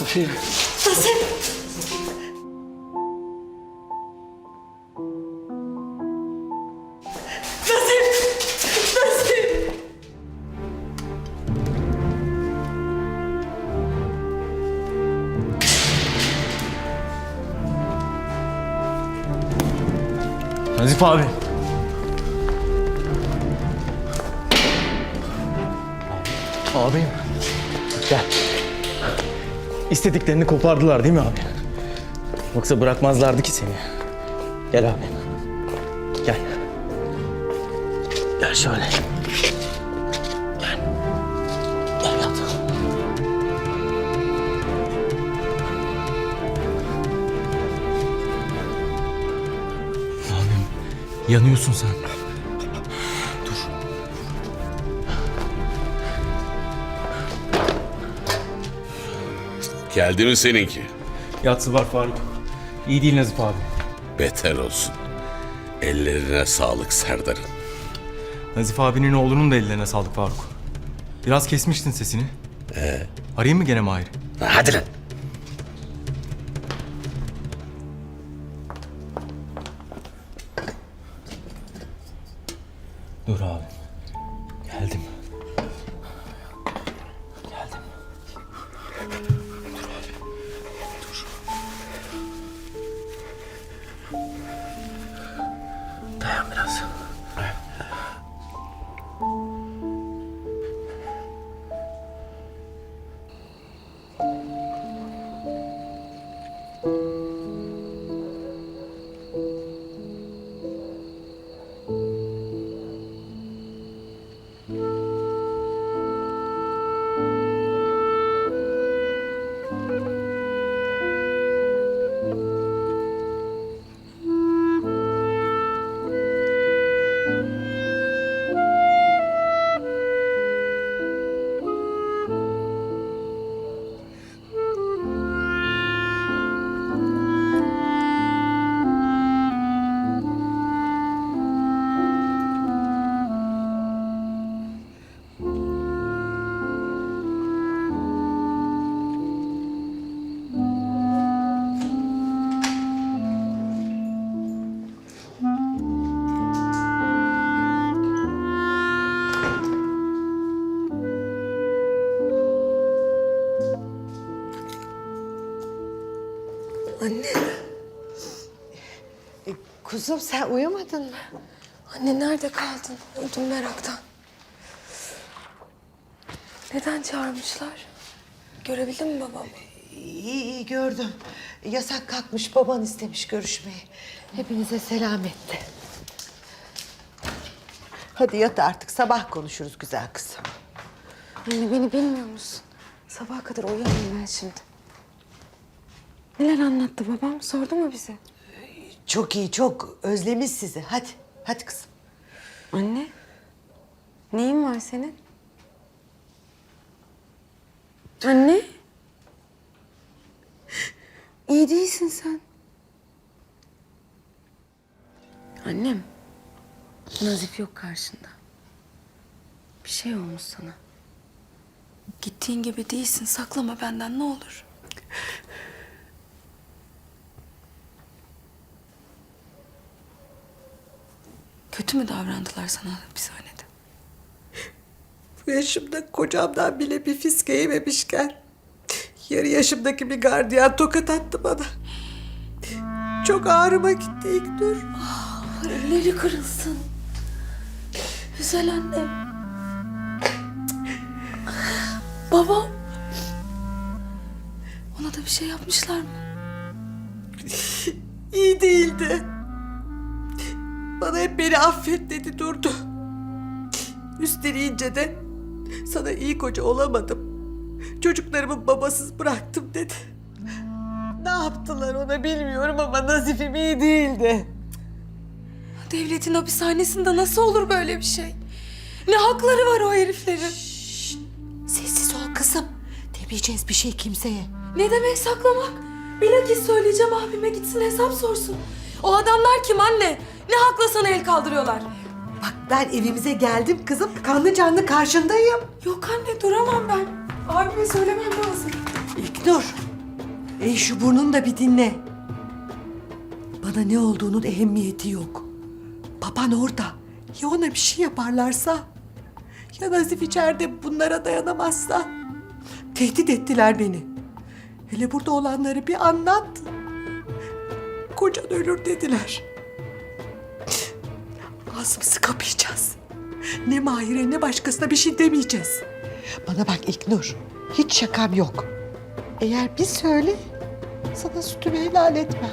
yapayım? Nazif! Nazif! Nazif! Nazif abi. Abim. Gel. İstediklerini kopardılar değil mi abi? Yoksa bırakmazlardı ki seni. Gel abi. Gel. Gel şöyle. Gel. Gel yat. Abim yanıyorsun sen. Geldi mi seninki? Yatsı var Faruk. İyi değil Nazif abi. Beter olsun. Ellerine sağlık Serdar'ın. Nazif abinin oğlunun da ellerine sağlık Faruk. Biraz kesmiştin sesini. Ee? Arayayım mı gene Mahir'i? Hadi lan. Dur abi. Anne. E, Kuzum sen uyumadın mı? Anne nerede kaldın? Öldüm meraktan. Neden çağırmışlar? Görebildin mi babamı? İyi iyi gördüm. Yasak kalkmış baban istemiş görüşmeyi. Hepinize selam etti. Hadi yat artık sabah konuşuruz güzel kızım. Anne beni bilmiyor musun? Sabaha kadar uyuyamam ben şimdi. Neler anlattı babam? Sordu mu bize? Çok iyi çok özlemiş sizi. Hadi hadi kızım. Anne, neyin var senin? Anne? İyi değilsin sen. Annem, Nazif yok karşında. Bir şey olmuş sana. Gittiğin gibi değilsin. Saklama benden ne olur. Kötü mü davrandılar sana hapishanede? Bu yaşımda kocamdan bile bir fiske yememişken... ...yarı yaşımdaki bir gardiyan tokat attı bana. Çok ağrıma gitti İlknur. Elleri kırılsın. Güzel annem. Babam. Ona da bir şey yapmışlar mı? İyi değildi. Bana hep beni affet dedi durdu. Üsteleyince de sana iyi koca olamadım. Çocuklarımı babasız bıraktım dedi. Ne yaptılar ona bilmiyorum ama Nazif'im iyi değildi. Devletin hapishanesinde nasıl olur böyle bir şey? Ne hakları var o heriflerin? Sessiz ol kızım. Demeyeceğiz bir şey kimseye. Ne demek saklamak? Bilakis söyleyeceğim abime gitsin hesap sorsun. O adamlar kim anne? Ne hakla sana el kaldırıyorlar? Bak ben evimize geldim kızım. Kanlı canlı karşındayım. Yok anne duramam ben. Abime söylemem lazım. İlknur Ey şu burnunu da bir dinle. Bana ne olduğunun ehemmiyeti yok. Baban orada. Ya ona bir şey yaparlarsa? Ya Nazif içeride bunlara dayanamazsa? Tehdit ettiler beni. Hele burada olanları bir anlat. Kocan ölür dediler. Ağzımızı kapayacağız. Ne Mahir'e ne başkasına bir şey demeyeceğiz. Bana bak İknur. Hiç şakam yok. Eğer bir söyle sana sütümü helal etmem.